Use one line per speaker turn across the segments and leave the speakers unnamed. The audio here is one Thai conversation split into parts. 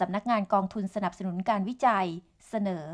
สำนักงานกองทุนสนับสนุนการวิจัย เสนอ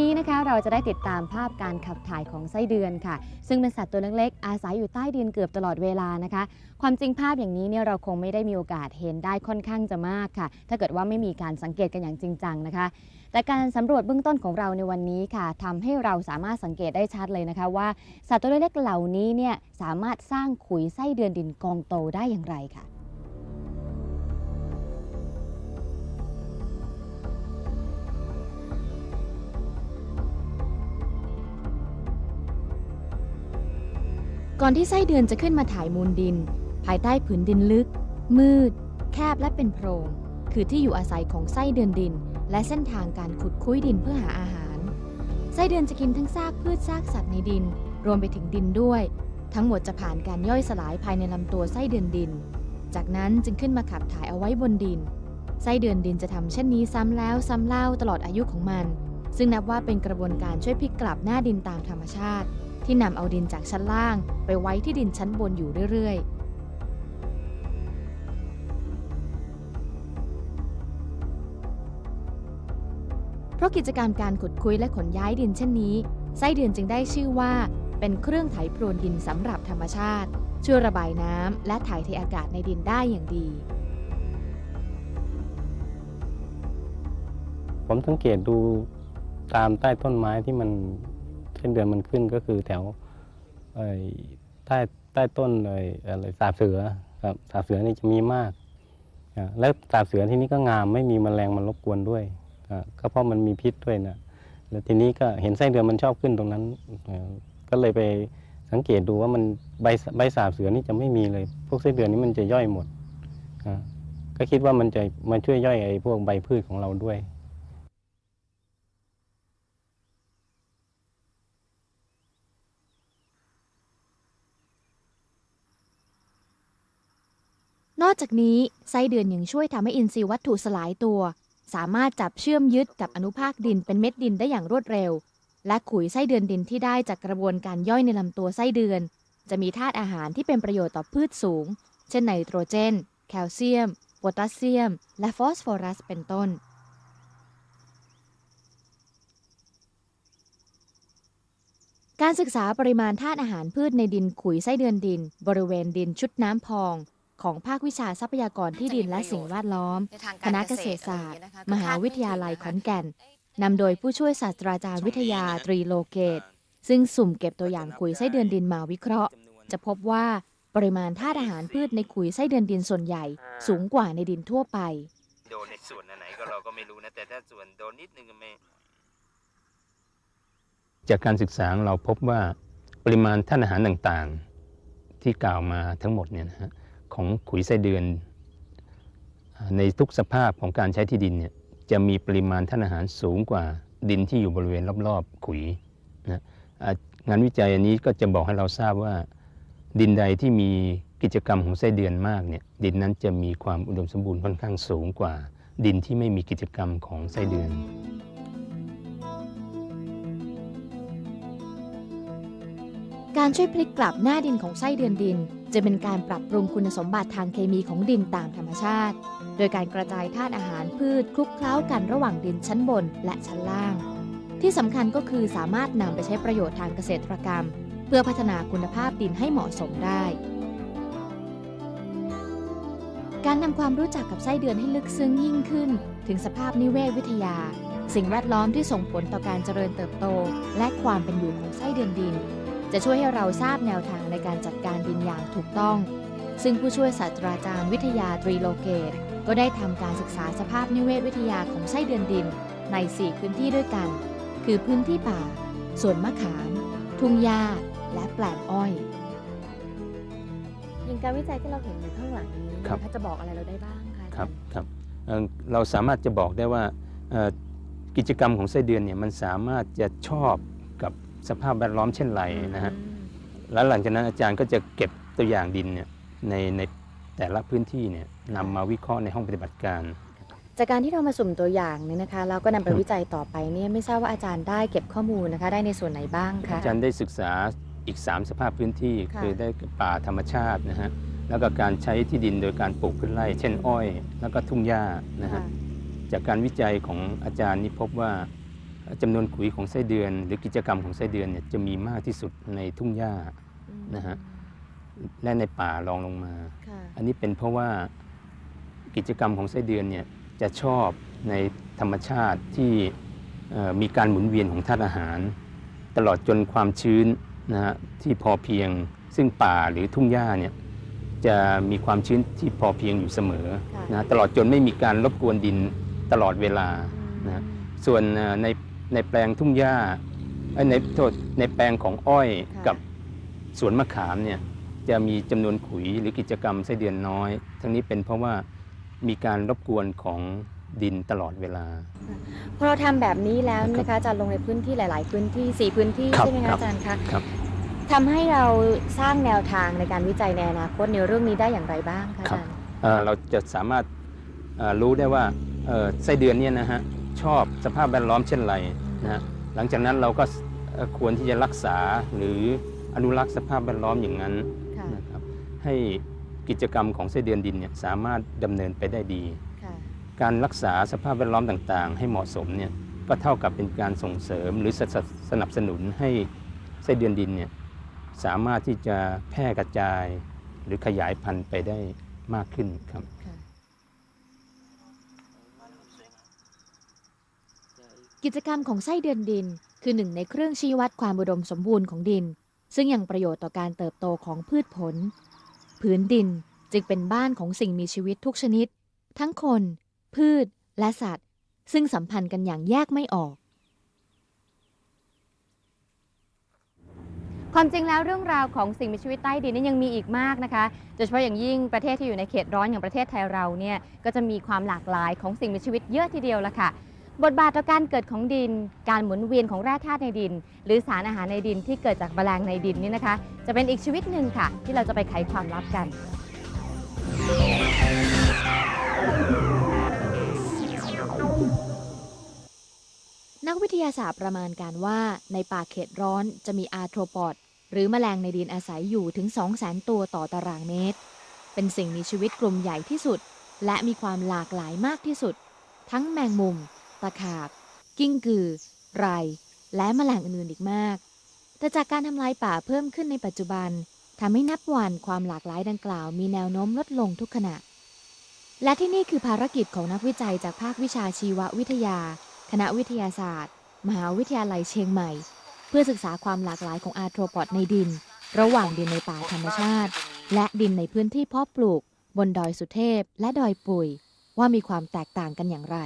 นี้นะคะเราจะได้ติดตามภาพการขับถ่ายของไส้เดือนค่ะ ซึ่งเป็นสัตว์ตัวเล็กๆ อาศัยอยู่ใต้ดินเกือบตลอดเวลานะคะ ความจริงภาพอย่างนี้เนี่ยเราคงไม่ได้มีโอกาสเห็นได้ค่อนข้างจะมากค่ะ ถ้าเกิดว่าไม่มีการสังเกตกันอย่างจริงจังนะคะ แต่การสำรวจเบื้องต้นของเราในวันนี้ค่ะทำให้เราสามารถสังเกตได้ชัดเลยนะคะ ว่าสัตว์ตัวเล็กๆเหล่านี้เนี่ยสามารถสร้างขุยไส้เดือนดินกองโตได้อย่างไรค่ะ ก่อนที่ไส้เดือนจะขึ้นมาถ่ายมูลดิน ภายใต้ผืนดินลึก มืด แคบและเป็นโพรง คือที่อยู่อาศัยของไส้เดือนดิน และเส้นทางการขุดคุ้ยดินเพื่อหาอาหาร ไส้เดือนจะกินทั้งซากพืชซากสัตว์ในดิน รวมไปถึงดินด้วย ทั้งหมดจะผ่านการย่อยสลายภายในลำตัวไส้เดือนดิน จากนั้นจึงขึ้นมาขับถ่ายเอาไว้บนดิน ไส้เดือนดินจะทำเช่นนี้ซ้ำแล้วซ้ำเล่าตลอดอายุของมัน ซึ่งนับว่าเป็นกระบวนการช่วยพลิกกลับหน้าดินตามธรรมชาติ ที่นำเอาดินจากชั้นล่าง ไปไว้ที่ดินชั้นบนอยู่เรื่อยๆเพราะกิจกรรมการขุดคุยและขนย้ายดินเช่นนี้ ไส้เดือนจึงได้ชื่อว่า เป็นเครื่องไถโพรวนดินสำหรับธรรมชาติ ช่วยระบายน้ำและถ่ายเทอากาศในดินได้อย่างดี
ผมสังเกตดูตามใต้ต้นไม้ที่มัน เส้นเดือนมันขึ้นก็คือแถวใต้ใต้ต้นเลยอะไรสาบเสือครับสาบเสือนี่จะมีมาก แล้วสาบเสือที่นี่ก็งามไม่มีแมลงมันรบกวนด้วยก็เพราะมันมีพิษด้วยนะแล้วทีนี้ก็เห็นไส้เดือนมันชอบขึ้นตรงนั้น ก็เลยไปสังเกตดูว่ามันใบใบสาบเสือนี่จะไม่มีเลย พวกไส้เดือนนี้มันจะย่อยหมด ก็คิดว่ามันจะมาช่วยย่อยไอ้พวกใบพืชของเราด้วย
นอกจากนี้ไส้เดือนยังช่วยทำให้อินทรีย์วัตถุสลายตัว สามารถจับเชื่อมยึดกับอนุภาคดินเป็นเม็ดดินได้อย่างรวดเร็ว และขุยไส้เดือนดินที่ได้จากกระบวนการย่อยในลำตัวไส้เดือน จะมีธาตุอาหารที่เป็นประโยชน์ต่อพืชสูง เช่นไนโตรเจน แคลเซียมโพแทสเซียม และฟอสฟอรัสเป็นต้นการศึกษาปริมาณธาตุอาหารพืชในดินขุยไส้เดือนดิน บริเวณดินชุดน้ำพอง ของภาควิชาทรัพยากรที่ดินและสิ่งแวดล้อม
ในทาง
ค
การ
ณะ
เก
เก
ษ
ษ
ต
ต
ร
ร
ศา
ศา
ส
ส
ต
ต
ร์
ร์ มหาวิทยาลัยขอนแก่นนำโดยผู้ช่วยศาสตราจารย์วิทยาตรีโลเกต ซึ่งสุ่มเก็บตัวอย่างขุยไส้เดือนดินมาวิเคราะห์ จะพบว่าปริมาณธาตุอาหารพืชในขุยไส้เดือนดินส่วนใหญ่ สูงกว่าในดินทั่วไป
โดนในส่วนอันไหนก็เราก็ไม่รู้นะแต่ถ้าส่วนโดนนิดนึงก็ไม่
จากการศึกษาของเราพบว่าปริมาณธาตุอาหารต่างๆ ที่กล่าวมาทั้งหมดเนี่ยนะฮะ ของขุยไส้เดือน ในทุกสภาพของการใช้ที่ดินเนี่ยจะมีปริมาณธาตุอาหารสูงกว่าดินที่อยู่บริเวณรอบๆขุยนะงานวิจัยอันนี้ก็จะบอกให้เราทราบว่า ดินใดที่มีกิจกรรมของไส้เดือนมากเนี่ยดินนั้นจะมีความอุดมสมบูรณ์ค่อนข้างสูงกว่า ดินที่ไม่มีกิจกรรมของไส้เดือน
การช่วยพลิกกลับหน้าดินของไส้เดือนดิน จะเป็นการปรับปรุงคุณสมบัติทางเคมีของดินตามธรรมชาติ โดยการกระจายธาตุอาหารพืชคลุกเคล้ากันระหว่างดินชั้นบนและชั้นล่าง ที่สำคัญก็คือสามารถนำไปใช้ประโยชน์ทางเกษตรกรรม เพื่อพัฒนาคุณภาพดินให้เหมาะสมได้ การนำความรู้จักกับไส้เดือนให้ลึกซึ้งยิ่งขึ้น ถึงสภาพนิเวศวิทยา สิ่งแวดล้อมที่ส่งผลต่อการเจริญเติบโต และความเป็นอยู่ของไส้เดือนดิน จะช่วยให้เราทราบแนวทางในการจัดการดินอย่างถูกต้อง ซึ่งผู้ช่วยศาสตราจารย์วิทยาตรีโลเกต ก็ได้ทำการศึกษาสภาพนิเวศวิทยาของไส้เดือนดิน ใน 4 พื้นที่ด้วยกัน คือพื้นที่ป่า สวนมะขาม ทุ่งหญ้า และแปลงอ้อยอย่างการวิจัยที่เราเห็นอยู่ข้างหลังนี้
ครับ
จะบอกอะไรเราได้บ้างคะ
ครับครับเอ่อเราสามารถจะบอกได้ว่าเอ่อกิจกรรมของไส้เดือนเนี่ยมันสามารถจะชอบกับ สภาพแวดล้อมเช่นไรนะฮะแล้วหลังจากนั้นอาจารย์ก็จะเก็บตัวอย่างดินเนี่ยในในแต่ละพื้นที่เนี่ยนำมาวิเคราะห์ในห้องปฏิบัติการ
จากการที่เรามาสุ่มตัวอย่างเนี่ยนะคะแล้วก็นำไป
ครับ
วิจัยต่อไปเนี่ยไม่ทราบว่าอาจารย์ได้เก็บข้อมูลนะคะได้ในส่วนไหนบ้างคะ
อาจารย์ได้ศึกษาอีก 3 สภาพพื้นที่
ค่ะ
คือได้ป่าธรรมชาตินะฮะแล้วก็การใช้ที่ดินโดยการปลูกพืชไร่ เช่นอ้อย แล้วก็ทุ่งหญ้านะฮะ
ค่ะ
จากการวิจัยของอาจารย์นี่พบว่า จำนวนขุยของไส้เดือน หรือกิจกรรมของไส้เดือนเนี่ยจะมีมากที่สุดในทุ่งหญ้านะฮะและในป่ารองลงมา
ค่ะ
อันนี้เป็นเพราะว่ากิจกรรมของไส้เดือนเนี่ยจะชอบในธรรมชาติที่เอ่อมีการหมุนเวียนของธาตุอาหาร ตลอดจนความชื้นนะฮะที่พอเพียง ซึ่งป่าหรือทุ่งหญ้าเนี่ยจะมีความชื้นที่พอเพียงอยู่เสมอ
ค่ะ
นะตลอดจนไม่มีการรบกวนดินตลอดเวลานะส่วนเอ่อใน ในแปลงทุ่งหญ้าเอ้ยในโทษในแปลงของอ้อย
ค่ะ
กับสวนมะขามเนี่ยจะมีจำนวนขุยหรือกิจกรรมไส้เดือนน้อย ทั้งนี้เป็นเพราะว่ามีการรบกวนของดินตลอดเวลา
พอเราทำแบบนี้แล้วนะคะอาจารย์ลงในพื้นที่หลาย ๆ พื้นที่สี่พื้นที่
ครับ
ใช่ไหม
ครั
คะ
บ
อาจารย์คะ
ครับ
ทำให้เราสร้างแนวทางในการวิจัยในอนาคตในเรื่องนี้ได้อย่างไรบ้างคะอาจารย์
เอ่อเราจะสามารถเอ่อรู้ได้ว่าเอ่อไส้เดือนเนี่ยนะฮะ ชอบสภาพแวดล้อมเช่นไรนะฮะหลังจากนั้นเราก็เอ่อควรที่จะรักษาหรืออนุรักษ์สภาพแวดล้อมอย่างนั้น
ค่ะ
นะครับให้กิจกรรมของไส้เดือนดินเนี่ยสามารถดำเนินไปได้ดี
ค่ะ
การรักษาสภาพแวดล้อมต่างๆ ให้เหมาะสมเนี่ยก็เท่ากับเป็นการส่งเสริมหรือสสสนับสนุนให้ไส้เดือนดินเนี่ยสามารถที่จะแพร่กระจายหรือขยายพันธุ์ไปได้มากขึ้นครับ
กิจกรรมของไส้เดือนดิน คือหนึ่งในเครื่องชี้วัดความอุดมสมบูรณ์ของดิน ซึ่งยังประโยชน์ต่อการเติบโตของพืชผล ผืนดินจึงเป็นบ้านของสิ่งมีชีวิตทุกชนิด ทั้งคน พืชและสัตว์ ซึ่งสัมพันธ์กันอย่างแยกไม่ออก
ความจริงแล้วเรื่องราวของสิ่งมีชีวิตใต้ดินนี่ยังมีอีกมากนะคะโดยเฉพาะอย่างยิ่งประเทศที่อยู่ในเขตร้อนอย่างประเทศไทยเราเนี่ยก็จะมีความหลากหลายของสิ่งมีชีวิตเยอะทีเดียวละค่ะ บทบาทต่อการเกิดของดิน การหมุนเวียนของแร่ธาตุในดิน หรือสารอาหารในดินที่เกิดจากแมลงในดินนี่นะคะ จะเป็นอีกชีวิตหนึ่งค่ะ ที่เราจะไปไขความลับกัน
นักวิทยาศาสตร์ประมาณการว่าในป่าเขตร้อนจะมีอาร์โทรปอด หรือแมลงในดินอาศัยอยู่ถึง 200,000 ตัวต่อตารางเมตร เป็นสิ่งมีชีวิตกลุ่มใหญ่ที่สุด และมีความหลากหลายมากที่สุด ทั้งแมงมุม ตะขาบ กิ้งกือ ไร และแมลงอื่นๆอีกมาก แต่จากการทำลายป่าเพิ่มขึ้นในปัจจุบันทำให้นับวันความหลากหลายดังกล่าว มีแนวโน้มลดลงทุกขณะ และที่นี่คือภารกิจของนักวิจัยจากภาควิชาชีววิทยา คณะวิทยาศาสตร์ มหาวิทยาลัยเชียงใหม่ เพื่อศึกษาความหลากหลายของอาร์โทรปอดในดิน ระหว่างดินในป่าธรรมชาติ และดินในพื้นที่เพาะปลูก บนดอยสุเทพและดอยปุยว่ามีความแตกต่างกันอย่างไร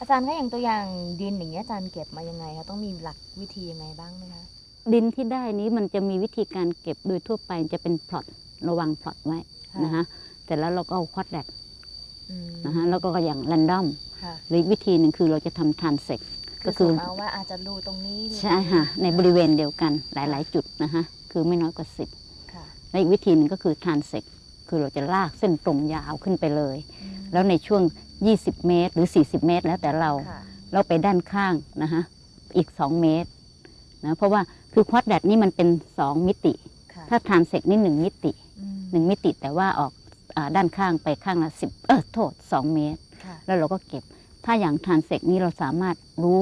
อาจารย์ก็อย่างตัวอย่างดินอย่างเงี้ยอาจารย์เก็บมายังไงคะต้องมีหลักวิธียังไงบ้างไหมคะ
ดินที่ได้นี้มันจะมีวิธีการเก็บโดยทั่วไปจะเป็นพลอตระวังพลอตไว้
ค่ะ
นะคะแต่แล้วเราก็เอาคอดแดก
อืม
นะฮะแล้วก็อย่างแรนดอม
ค่ะ
หรืออีกวิธีหนึ่งคือเราจะทำทานเซก
คื
ก็
อ
คือ
สุ่มเอาว่าอาจจะรูตรงนี้ดู
ใช่ค่ะในบริเวณเดียวกันหลาย ๆ จุดนะฮะคือไม่น้อยกว่าสิบ
ค่ะ
และอีกวิธีหนึ่งก็คือทานเซกคือเราจะลากเส้นตรงยาวขึ้นไปเลย
อืม
แล้วในช่วง 20 เมตร หรือ 40 เมตร แล้วแต่เรา
ค่ะ
เราไปด้านข้างนะฮะอีก 2 เมตรนะเพราะว่าคือควอดแดดนี่มันเป็น 2 มิติ
ค่ะ
ถ้าทานเซกนี่ 1 มิติ
อืม
1มิติแต่ว่าออกอาด้านข้างไปข้างละ10เออโทษ 2 เมตร
ค่ะ
แล้วเราก็เก็บ ถ้าอย่างทานเซกนี้เราสามารถรู้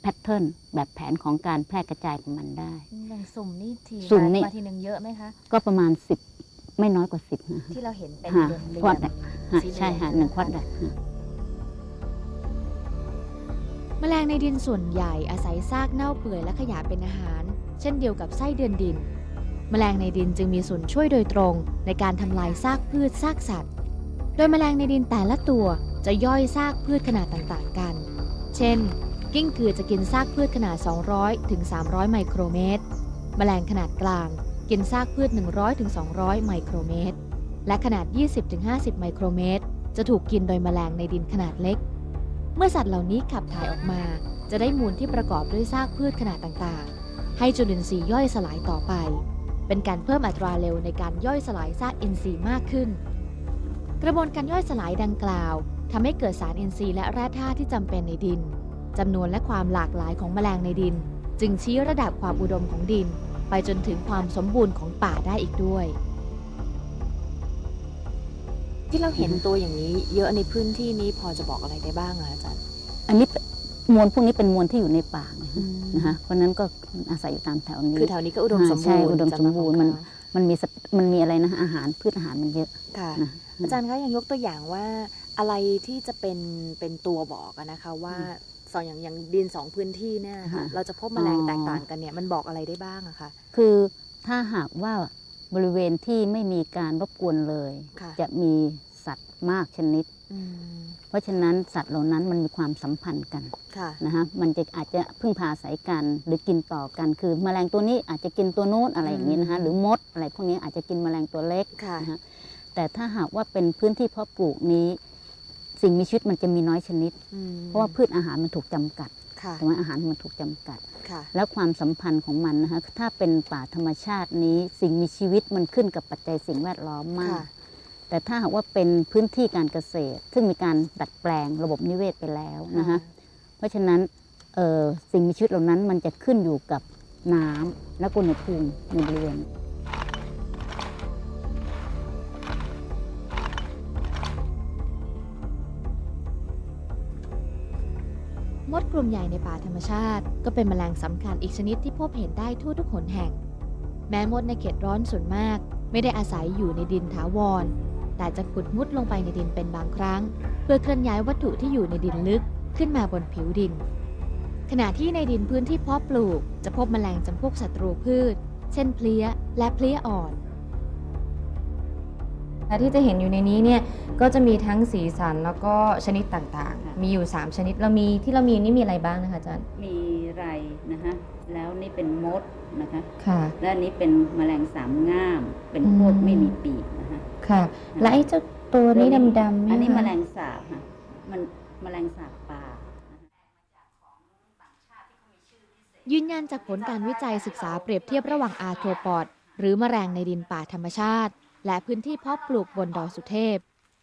แพทเทิร์นแบบแผนของการแพร่กระจายของมันได้
อย่างสุ่มนี่ที
สุ่มนี่
มาทีหนึ่งเยอะไหมคะ
ก็ประมาณ 10 ไม่น้อยกว่า 10นะฮะ
ที่เราเห็นเป็น
ฮะ
เหลี่ยมๆ
ควอดแดด ฮะ
สีเหลือง
ใช่ค่ะหนึ่งควอดแดดฮะ
แมลงในดินส่วนใหญ่อาศัยซากเน่าเปื่อยและขยะเป็นอาหาร เช่นเดียวกับไส้เดือนดิน แมลงในดินจึงมีส่วนช่วยโดยตรง ในการทำลายซากพืชซากสัตว์ โดยแมลงในดินแต่ละตัวจะย่อยซากพืชขนาดต่างๆกัน เช่น กิ้งกือจะกินซากพืชขนาด 200ถึง300 ไมโครเมตร แมลงขนาดกลางกินซากพืช 100ถึง200 ไมโครเมตร และขนาด 20-50 ไมโครเมตร จะถูกกินโดยแมลงในดินขนาดเล็ก เมื่อสัตว์เหล่านี้ขับถ่ายออกมา จะได้มูลที่ประกอบด้วยซากพืชขนาดต่างๆ ให้จุลินทรีย์ย่อยสลายต่อไป เป็นการเพิ่มอัตราเร็วในการย่อยสลายซากอินทรีย์มากขึ้น กระบวนการย่อยสลายดังกล่าวทำให้เกิดสารอินทรีย์และแร่ธาตุที่จำเป็นในดินจำนวนและความหลากหลายของแมลงในดิน จึงชี้ระดับความอุดมของดิน ไปจนถึงความสมบูรณ์ของป่าได้อีกด้วย
ที่เราเห็นตัวอย่างนี้ เยอะในพื้นที่นี้พอจะบอกอะไรได้บ้างอะอาจารย์
อันนี้เป็นมวลพวกนี้เป็นมวลที่อยู่ในป่านะฮะนะฮะเพราะฉะนั้นก็อาศัยอยู่ตามแถวนี้
คือแถวนี้ก็อุดมสมบูรณ์
ใช่อุดมสมบูรณ์มัน
สำหบของ
มันมีสัตว์มันมีอะไรนะอาหารพืชอาหารมันเยอะ
เขาค่ะ
นะ
อาจารย์คะยังยกตัวอย่างว่าอะไรที่จะเป็นเป็นตัวบอกอะนะคะว่าสองอย่างอย่างดินสองพื้นที่เนี่ยนะคะเราจะพบแมลงแตกต่างกันเนี่ยมันบอกอะไรได้บ้างอะคะ
คือถ้าหากว่า บริเวณที่ไม่มีการรบกวนเลย
ค่ะ
จะมีสัตว์มากชนิด
อืม
เพราะฉะนั้นสัตว์เหล่านั้นมันมีความสัมพันธ์กัน
ค่ะ
นะฮะมันจะอาจจะพึ่งพาอาศัยกันหรือกินต่อกัน คือแมลงตัวนี้อาจจะกินตัวโน้นอะไรอย่างนี้นะฮะ
อืม
หรือมดอะไรพวกนี้อาจจะกินแมลงตัวเล็ก
ค่ะ
นะฮะแต่ถ้าหากว่าเป็นพื้นที่เพาะปลูกนี้ สิ่งมีชีวิตมันจะมีน้อยชนิด
อืม
เพราะว่าพืชอาหารมันถูกจำกัด
ค่ะ
ถูกไหมอาหารมันถูกจำกัด
ค่ะ
แล้วความสัมพันธ์ของมันนะคะถ้าเป็นป่าธรรมชาตินี้สิ่งมีชีวิตมันขึ้นกับปัจจัยสิ่งแวดล้อมมาก
ค่ะ
แต่ถ้าหากว่าเป็นพื้นที่การเกษตร ซึ่งมีการดัดแปลงระบบนิเวศไปแล้วนะคะเพราะฉะนั้นเอ่อสิ่งมีชีวิตเหล่านั้นมันจะขึ้นอยู่กับน้ำและอุณหภูมิในบริเวณ
มดกลุ่มใหญ่ในป่าธรรมชาติ ก็เป็นแมลงสำคัญอีกชนิดที่พบเห็นได้ทั่วทุกหนแห่ง แม้มดในเขตร้อนส่วนมาก ไม่ได้อาศัยอยู่ในดินถาวร แต่จะขุดมุดลงไปในดินเป็นบางครั้ง เพื่อเคลื่อนย้ายวัตถุที่อยู่ในดินลึกขึ้นมาบนผิวดิน ขณะที่ในดินพื้นที่เพาะปลูก จะพบแมลงจำพวกศัตรูพืช เช่นเพลี้ยและเพลี้ยอ่อน
และที่จะเห็นอยู่ในนี้เนี่ยก็จะมีทั้งสีสันแล้วก็ชนิดต่าง
ค่ะ
ๆมีอยู่ 3 ชนิดเรามีที่เรามีนี่มีอะไรบ้างนะคะอาจารย์
มีไรนะคะแล้วนี่เป็นมดนะคะ
ค่ะ
และอันนี้เป็นแมลงสามง่าม เป็น
อืม
พวกไม่มีปีกนะคะ
ค่ะ และไอ้เจ้าตัวนี้ดำๆ
อันนี้
เย
แม
ค่ะ
ลงสาบค่ะมันแมลงสาบป่า
ยืนยันจากผลการวิจัยศึกษาเปรียบเทียบระหว่างอาร์โทรปอดหรือแมลงในดินป่าธรรมชาติ และพื้นที่เพาะปลูกบนดอยสุเทพ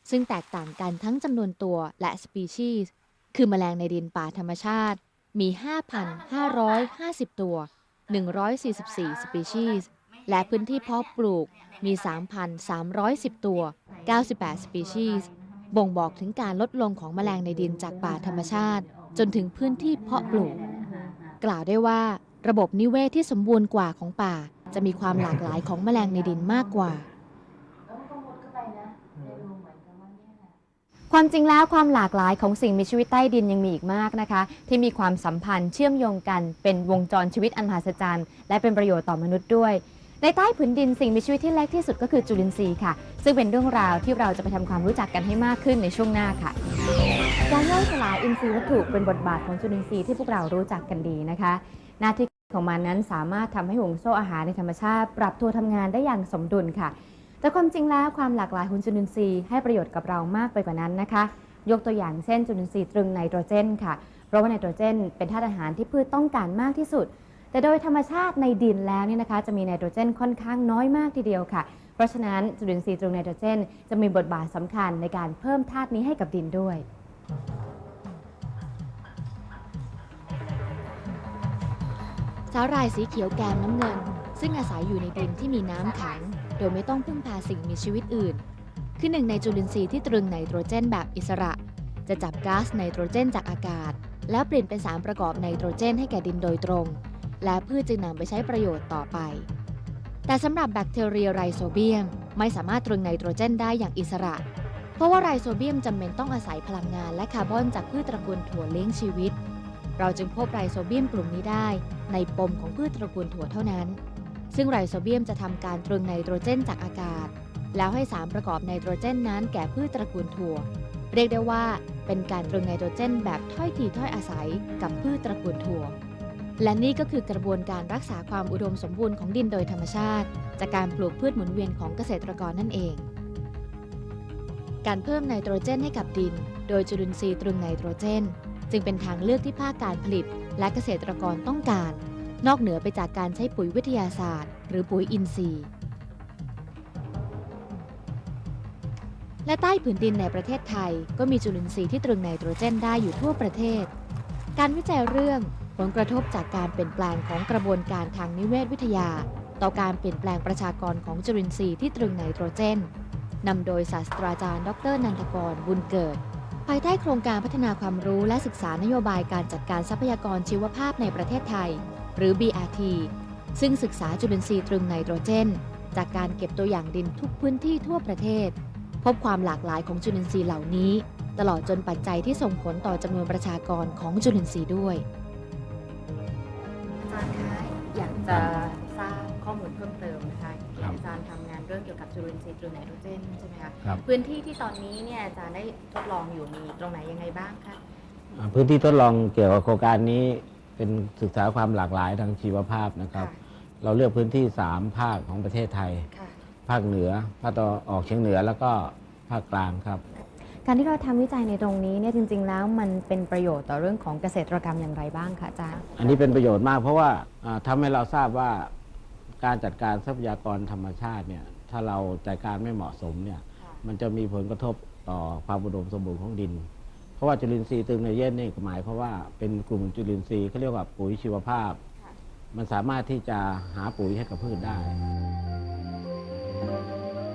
ซึ่งแตกต่างกันทั้งจำนวนตัวและสปีชีส์คือแมลงในดินป่าธรรมชาติ มี 5,550 ตัว 144 สปีชีส์และพื้นที่เพาะปลูกมี 3,310 ตัว 98 สปีชีส์บ่งบอกถึงการลดลงของแมลงในดินจากป่าธรรมชาติ จนถึงพื้นที่เพาะปลูก กล่าวได้ว่าระบบนิเวศที่สมบูรณ์กว่าของป่า จะมีความหลากหลายของแมลงในดินมากกว่า
ความจริงแล้วความหลากหลายของสิ่งมีชีวิตใต้ดินยังมีอีกมากนะคะ ที่มีความสัมพันธ์เชื่อมโยงกันเป็นวงจรชีวิตอันมหัศจรรย์และเป็นประโยชน์ต่อมนุษย์ด้วย ในใต้ผืนดินสิ่งมีชีวิตที่เล็กที่สุดก็คือจุลินทรีย์ค่ะ ซึ่งเป็นเรื่องราวที่เราจะไปทำความรู้จักกันให้มากขึ้นในช่วงหน้าค่ะการย่อยสลายอินทรีย์วัตถุเป็นบทบาทของจุลินทรีย์ที่พวกเรารู้จักกันดีนะคะ หน้าที่ของมันนั้นสามารถทำให้ห่วงโซ่อาหารในธรรมชาติ ปรับตัวทำงานได้อย่างสมดุลค่ะ แต่ความจริงแล้วความหลากหลายของจุลินทรีย์ให้ประโยชน์กับเรามากไปกว่านั้นนะคะ ยกตัวอย่างเช่นจุลินทรีย์ตรึงไนโตรเจนค่ะ เพราะว่าไนโตรเจน เป็นธาตุอาหารที่พืชต้องการมากที่สุด แต่โดยธรรมชาติในดินแล้วเนี่ยนะคะ จะมีไนโตรเจนค่อนข้างน้อยมากทีเดียวค่ะ เพราะฉะนั้นจุลินทรีย์ตรึงไนโตรเจน จะมีบทบาทสำคัญในการเพิ่มธาตุนี้ให้กับดินด้วย
สาหร่ายสีเขียวแกมน้ำเงิน ซึ่งอาศัยอยู่ในดินที่มีน้ำขัง ดยไม่ต้องพึ่งพาสิ่งมีชีวิตอื่น คือหนึ่งในจุลินทรีย์ที่ตรึงไนโตรเจนแบบอิสระ จะจับก๊าซไนโตรเจนจากอากาศ แล้วเปลี่ยนเป็นสารประกอบไนโตรเจนให้แก่ดินโดยตรง และพืชจึงนำไปใช้ประโยชน์ต่อไป แต่สำหรับแบคทีเรียไรโซเบียม ไม่สามารถตรึงไนโตรเจนได้อย่างอิสระ เพราะว่าไรโซเบียมจำเป็นต้องอาศัยพลังงานและคาร์บอนจากพืชตระกูลถั่วเลี้ยงชีวิต เราจึงพบไรโซเบียมกลุ่มนี้ได้ ในปมของพืชตระกูลถั่วเท่านั้น ซึ่งไรโซเบียมจะทำการตรึงไนโตรเจนจากอากาศ แล้วให้สารประกอบไนโตรเจนนั้นแก่พืชตระกูลถั่ว เรียกได้ว่าเป็นการตรึงไนโตรเจนแบบถ้อยทีถ้อยอาศัยกับพืชตระกูลถั่ว และนี่ก็คือกระบวนการรักษาความอุดมสมบูรณ์ของดินโดยธรรมชาติ จากการปลูกพืชหมุนเวียนของเกษตรกรนั่นเอง การเพิ่มไนโตรเจนให้กับดิน โดยจุลินทรีย์ตรึงไนโตรเจน จึงเป็นทางเลือกที่ภาคการผลิต และเกษตรกรต้องการ นอกเหนือไปจากการใช้ปุ๋ยวิทยาศาสตร์ หรือปุ๋ยอินทรีย์ และใต้ผืนดินในประเทศไทย ก็มีจุลินทรีย์ที่ตรึงไนโตรเจนได้อยู่ทั่วประเทศ การวิจัยเรื่องผลกระทบจากการเปลี่ยนแปลงของกระบวนการทางนิเวศวิทยา ต่อการเปลี่ยนแปลงประชากรของจุลินทรีย์ที่ตรึงไนโตรเจนนำโดยศาสตราจารย์ ดรนันทกร บุญเกิด ภายใต้โครงการพัฒนาความรู้และศึกษานโยบายการจัดการทรัพยากรชีวภาพในประเทศไทย หรือ BRT ซึ่งศึกษาจุลินทรีย์ตรึงไนโตรเจน จากการเก็บตัวอย่างดินทุกพื้นที่ทั่วประเทศ พบความหลากหลายของจุลินทรีย์เหล่านี้ ตลอดจนปัจจัยที่ส่งผลต่อจำนวนประชากรของจุลินทรีย์ด้วย
อาจารย์คะอยากจะทราบข้อมูลเพิ่มเติมนะคะ
ครับ
อาจารย์ทำงานเรื่องเกี่ยวกับจุลินทรีย์ตรึงไนโตรเจนใช่ไหมคะ
ครับ
พื้นที่ที่ตอนนี้เนี่ยอาจารย์ได้ทดลองอยู่มีตรงไหนยังไงบ้างคะ
อ่าพื้นที่ทดลองเกี่ยวกับโครงการนี้ เป็นศึกษาความหลากหลายทางชีวภาพนะครับ เราเลือกพื้นที่ 3 ภาคของประเทศไทย
ค่ะ
ภาคเหนือ ภาคตะวันออกเฉียงเหนือแล้วก็ภาคกลางครับ
การที่เราทำวิจัยในตรงนี้เนี่ยจริง ๆ แล้วมันเป็นประโยชน์ต่อเรื่องของเกษตรกรรมอย่างไรบ้างคะอาจารย์
อันนี้เป็นประโยชน์มากเพราะว่าอ่าทำให้เราทราบว่าการจัดการทรัพยากรธรรมชาติเนี่ยถ้าเราจัดการไม่เหมาะสมเนี่ยมันจะมีผลกระทบต่อความอุดมสมบูรณ์ของดินเพ ราะว่าจุลินทรีย์ตึงไนเตรเจนนี่หมายเพราะว่าเป็นกลุ่มจุลินทรีย์เขาเรียกว่าปุ๋ยชีวภาพ มันสามารถที่จะหาปุ๋ยให้กับพืชได้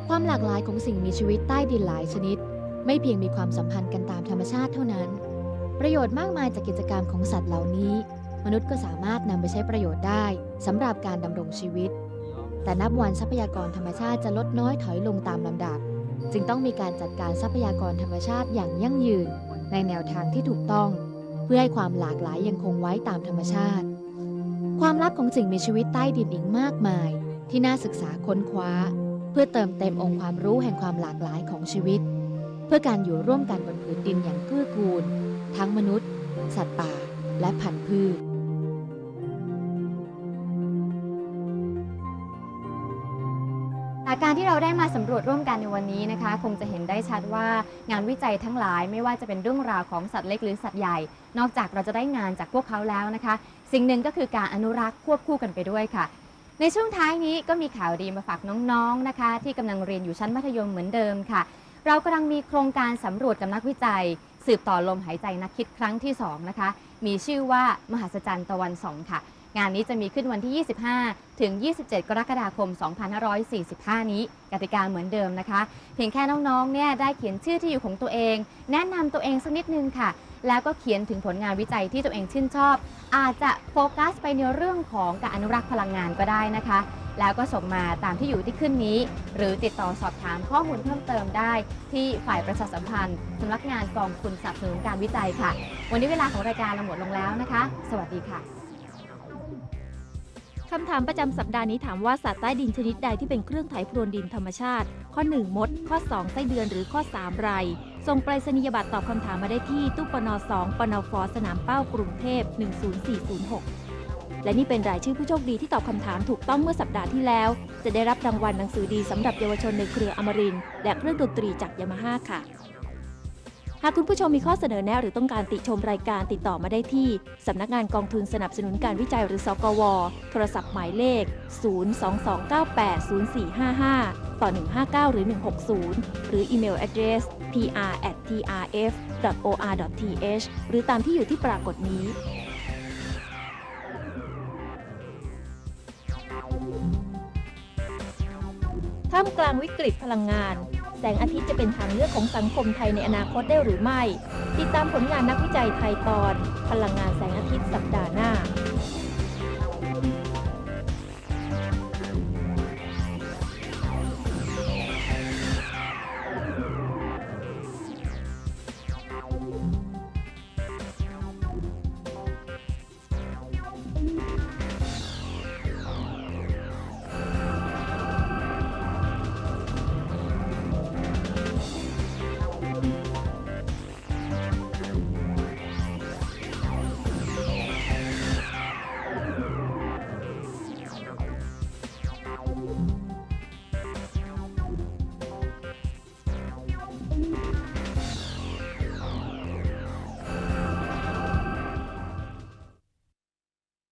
ความหลากหลายของสิ่งมีชีวิตใต้ดินหลายชนิด ไม่เพียงมีความสัมพันธ์กันตามธรรมชาติเท่านั้น ประโยชน์มากมายจากกิจกรรมของสัตว์เหล่านี้ มนุษย์ก็สามารถนำไปใช้ประโยชน์ได้สำหรับการดำรงชีวิต แต่นับวันทรัพยากรธรรมชาติจะลดน้อยถอยลงตามลำดับ จึงต้องมีการจัดการทรัพยากรธรรมชาติอย่างยั่งยืน ในแนวทางที่ถูกต้อง เพื่อให้ความหลากหลายยังคงไว้ตามธรรมชาติ ความลับของสิ่งมีชีวิตใต้ดินอีกมากมาย ที่น่าศึกษาค้นคว้า เพื่อเติมเต็มองค์ความรู้แห่งความหลากหลายของชีวิต เพื่อการอยู่ร่วมกันบนผืนดินอย่างเกื้อกูล ทั้งมนุษย์ สัตว์ป่า และพันธุ์พืช
จากการที่เราได้มาสำรวจร่วมกันในวันนี้นะคะ คงจะเห็นได้ชัดว่างานวิจัยทั้งหลายไม่ว่าจะเป็นเรื่องราวของสัตว์เล็กหรือสัตว์ใหญ่ นอกจากเราจะได้งานจากพวกเขาแล้วนะคะ สิ่งหนึ่งก็คือการอนุรักษ์ควบคู่กันไปด้วยค่ะ ในช่วงท้ายนี้ก็มีข่าวดีมาฝากน้องๆนะคะ ที่กำลังเรียนอยู่ชั้นมัธยมเหมือนเดิมค่ะ เรากำลังมีโครงการสำรวจกับนักวิจัย สืบต่อลมหายใจนักคิดครั้งที่สองนะคะมีชื่อว่ามหัศจรรย์ตะวันสองค่ะ งานนี้จะมีขึ้นวันที่ 25 ถึง 27 กรกฎาคม 2545 นี้กติกาเหมือนเดิมนะคะ เพียงแค่น้องๆ เนี่ยได้เขียนชื่อที่อยู่ของตัวเอง แนะนำตัวเองสักนิดนึงค่ะ แล้วก็เขียนถึงผลงานวิจัยที่ตัวเองชื่นชอบ อาจจะโฟกัสไปในเรื่องของการอนุรักษ์พลังงานก็ได้นะคะ แล้วก็ส่งมาตามที่อยู่ที่ขึ้นนี้ หรือติดต่อสอบถามข้อมูลเพิ่มเติมได้ ที่ฝ่ายประชาสัมพันธ์สำนักงานกองทุนสนับสนุนการวิจัยค่ะ วันนี้เวลาของรายการเราหมดลงแล้วนะคะ สวัสดีค่ะ
คำถามประจำสัปดาห์นี้ถามว่าสัตว์ใต้ดินชนิดใดที่เป็นเครื่องไถพรวนดินธรรมชาติ ข้อ 1 มด ข้อ 2 ไส้เดือนหรือข้อ 3 ไรส่งไปรษณียบัตรตอบคำถามมาได้ที่ตู้ปน2ปนฟสนามเป้ากรุงเทพ 10406 และนี่เป็นรายชื่อผู้โชคดีที่ตอบคำถามถูกต้องเมื่อสัปดาห์ที่แล้ว จะได้รับรางวัลหนังสือดีสำหรับเยาวชนในเครืออมรินและเครื่องดนตรีจากยามาฮ่าค่ะ หากคุณผู้ชมมีข้อเสนอแนะหรือต้องการติชมรายการติดต่อมาได้ที่ สำนักงานกองทุนสนับสนุนการวิจัยหรือสกว โทรศัพท์หมายเลข 022980455 ต่อ 159 หรือ 160 หรืออีเมล address pr@trf.or.th หรือตามที่อยู่ที่ปรากฏนี้ท่ามกลางวิกฤตพลังงาน แสงอาทิตย์จะเป็นทางเลือกของสังคมไทยในอนาคตได้หรือไม่ ติดตามผลงานนักวิจัยไทยตอน พลังงานแสงอาทิตย์สัปดาห์หน้า